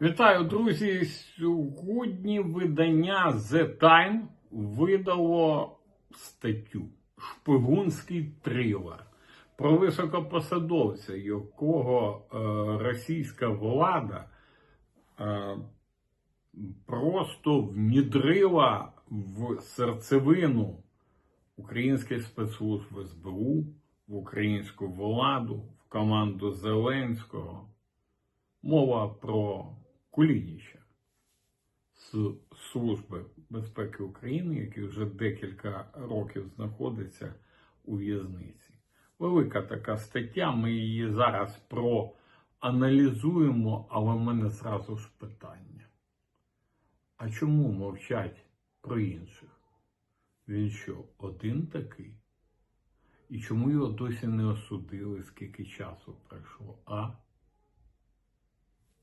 Вітаю, друзі! Сьогодні видання The Time видало статтю Шпигунський трилер про високопосадовця, якого е, російська влада е, просто внідрила в серцевину українських спецслужб СБУ, в українську владу, в команду Зеленського. Мова про Кулініча з Служби безпеки України, який вже декілька років знаходиться у в'язниці. Велика така стаття, ми її зараз проаналізуємо, але в мене зразу ж питання. А чому мовчать про інших? Він що, один такий? І чому його досі не осудили, скільки часу пройшло, а?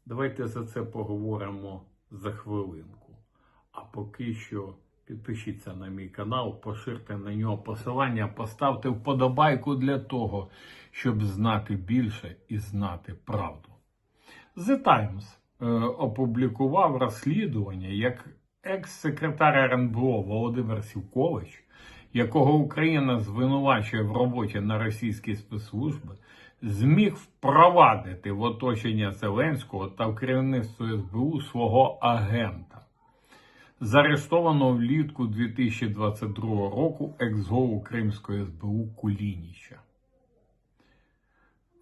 Давайте за це поговоримо за хвилинку. А поки що підпишіться на мій канал, поширте на нього посилання, поставте вподобайку для того, щоб знати більше і знати правду. The Times е, опублікував розслідування, як екс-секретар РНБО Володимир Сівкович, якого Україна звинувачує в роботі на російські спецслужби, зміг впровадити в оточення Зеленського та в керівництво СБУ свого агента, заарештованого влітку 2022 року екс-голову Кримської СБУ Кулініча.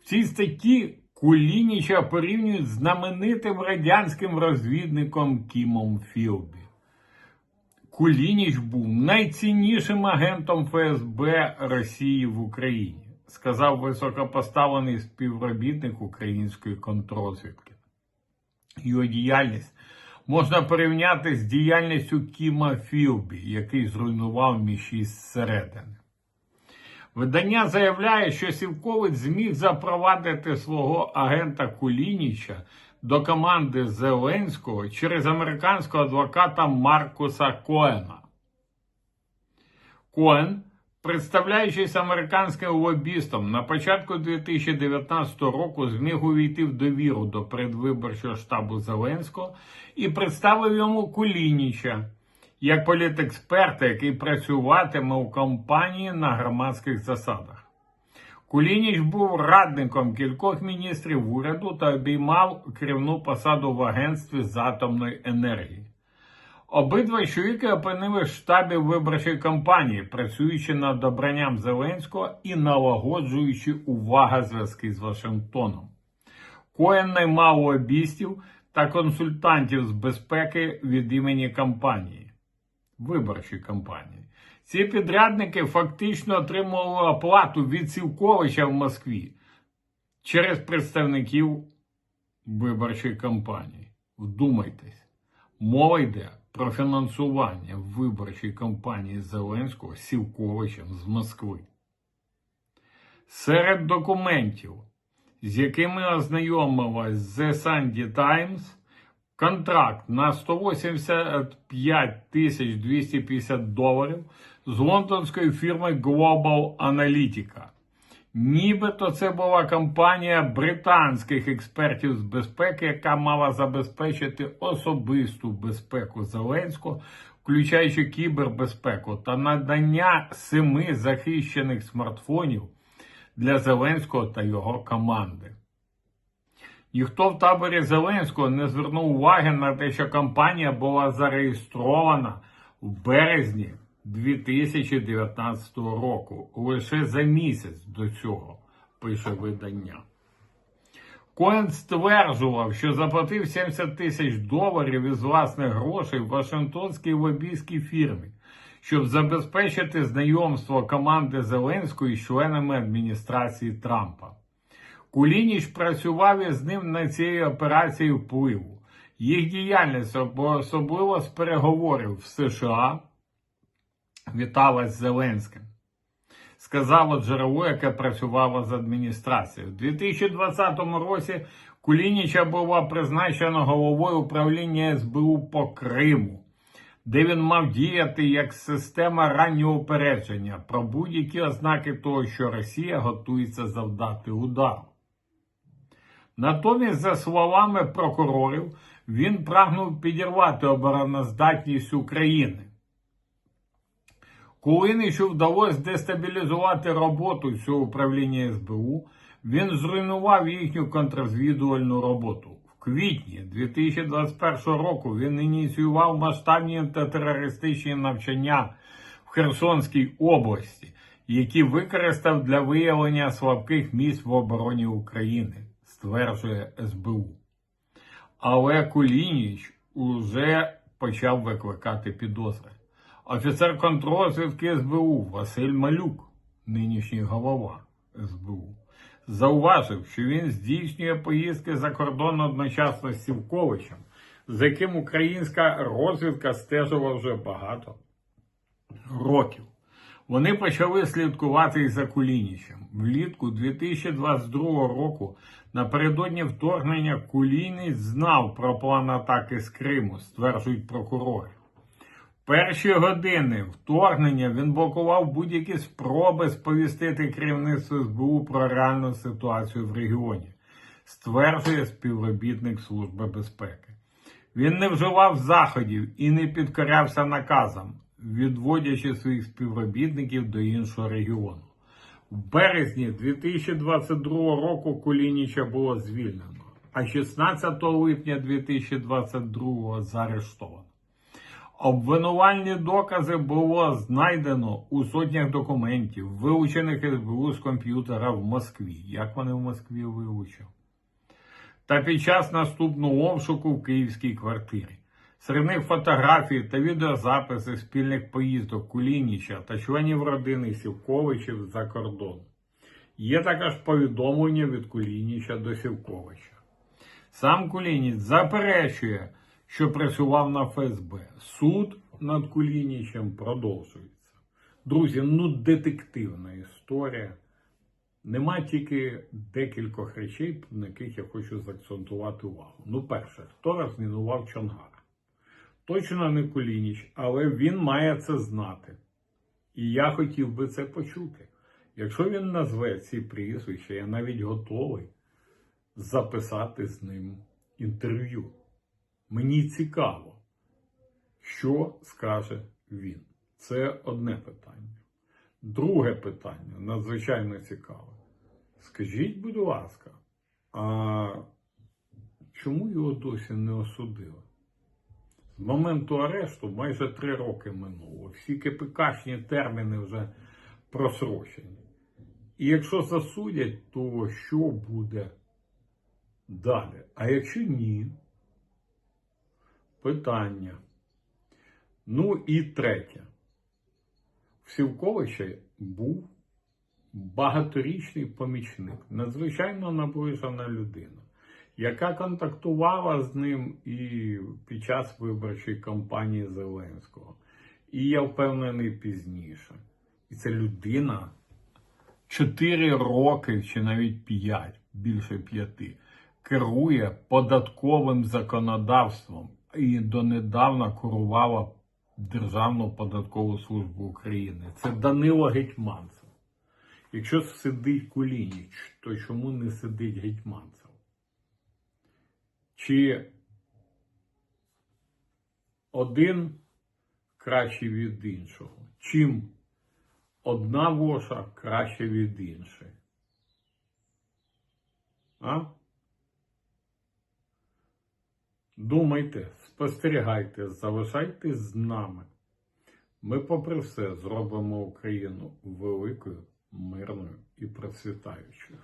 В цій статті Кулініча порівнюють з знаменитим радянським розвідником Кімом Філбі. Кулініч був найціннішим агентом ФСБ Росії в Україні, сказав високопоставлений співробітник української контрозвідки. Його діяльність можна порівняти з діяльністю Кіма Філбі, який зруйнував міші зсередини. Видання заявляє, що Сівкович зміг запровадити свого агента Кулініча до команди Зеленського через американського адвоката Маркуса Коена. Коен, представляючись американським лобістом, на початку 2019 року зміг увійти в довіру до передвиборчого штабу Зеленського і представив йому Кулініча як політексперта, який працюватиме у компанії на громадських засадах. Кулініч був радником кількох міністрів уряду та обіймав керівну посаду в агентстві з атомної енергії. Обидва чоловіки опинили в штабі виборчої кампанії, працюючи над обранням Зеленського і налагоджуючи увага зв'язки з Вашингтоном. Коен наймав лобістів та консультантів з безпеки від імені кампанії, виборчої кампанії. Ці підрядники фактично отримували оплату від Сівковича в Москві через представників виборчої кампанії. Вдумайтесь, мова йде про фінансування виборчої кампанії Зеленського Сівковичем з Москви. Серед документів, з якими ознайомилась The Sunday Times, контракт на 185 250 доларів з лондонської фірми Global Analytica. Нібито це була компанія британських експертів з безпеки, яка мала забезпечити особисту безпеку Зеленського, включаючи кібербезпеку та надання семи захищених смартфонів для Зеленського та його команди. Ніхто в таборі Зеленського не звернув уваги на те, що компанія була зареєстрована в березні 2019 року, лише за місяць до цього, пише видання. Коен стверджував, що заплатив 70 тисяч доларів із власних грошей Вашингтонській лобійській фірмі, щоб забезпечити знайомство команди Зеленської з членами адміністрації Трампа. Кулініч працював із ним на цій операції впливу. Їх діяльність, особливо з переговорів в США, віталась з Зеленським. Сказало джерело, яке працювало з адміністрацією. У 2020 році Кулініча була призначена головою управління СБУ по Криму, де він мав діяти як система раннього упередження про будь-які ознаки того, що Росія готується завдати удару. Натомість, за словами прокурорів, Він прагнув підірвати обороноздатність України. Кулиничу вдалося дестабілізувати роботу цього управління СБУ. Він зруйнував їхню контррозвідувальну роботу. В квітні 2021 року він ініціював масштабні антитерористичні навчання в Херсонській області, які використав для виявлення слабких місць в обороні України, стверджує СБУ. Але Кулініч уже почав викликати підозри. Офіцер контррозвідки СБУ Василь Малюк, нинішній голова СБУ, зауважив, що він здійснює поїздки за кордон одночасно з Сівковичем, з яким українська розвідка стежила вже багато років. Вони почали слідкувати і за Кулінічем. Влітку 2022 року, напередодні вторгнення, Кулініч знав про план атаки з Криму, стверджують прокурори. Перші години вторгнення він блокував будь-які спроби сповістити керівництво СБУ про реальну ситуацію в регіоні, стверджує співробітник Служби безпеки. Він не вживав заходів і не підкорявся наказам, відводячи своїх співробітників до іншого регіону. В березні 2022 року Кулініча було звільнено, а 16 липня 2022 заарештовано. Обвинувальні докази було знайдено у сотнях документів, вилучених з комп'ютера в Москві. Як вони в Москві вилучили? Та під час наступного обшуку в київській квартирі. Серед них фотографії та відеозаписи спільних поїздок Кулініча та членів родини Сівковичів за кордон. Є також повідомлення від Кулініча до Сівковича. Сам Кулініч заперечує, що працював на ФСБ. Суд над Кулінічем продовжується. Друзі, ну детективна історія. Нема тільки декількох речей, на яких я хочу заакцентувати увагу. Ну, перше, хто розмінував Чонгар? Точно не Кулініч, але він має це знати. І я хотів би це почути. Якщо він назве ці прізвища, я навіть готовий записати з ним інтерв'ю. Мені цікаво, що скаже він. Це одне питання. Друге питання надзвичайно цікаве. Скажіть, будь ласка, а чому його досі не осудили? З моменту арешту майже три роки минуло. Всі КПКшні терміни вже просрочені. І якщо засудять, то що буде далі? А якщо ні? Питання. Ну і третє. В Сівковича був багаторічний помічник, надзвичайно наближена людина, яка контактувала з ним і під час виборчої кампанії Зеленського. І я впевнений пізніше. І це людина 4 роки чи навіть 5, більше 5, керує податковим законодавством і донедавна керувала Державну податкову службу України. Це Данило Гетьманцев. Якщо сидить Кулініч, то чому не сидить Гетьманцев? Чи один кращий від іншого? Чим одна воша краще від іншої? А? Думайте, спостерігайте, залишайтесь з нами. Ми, попри все, зробимо Україну великою, мирною і процвітаючою.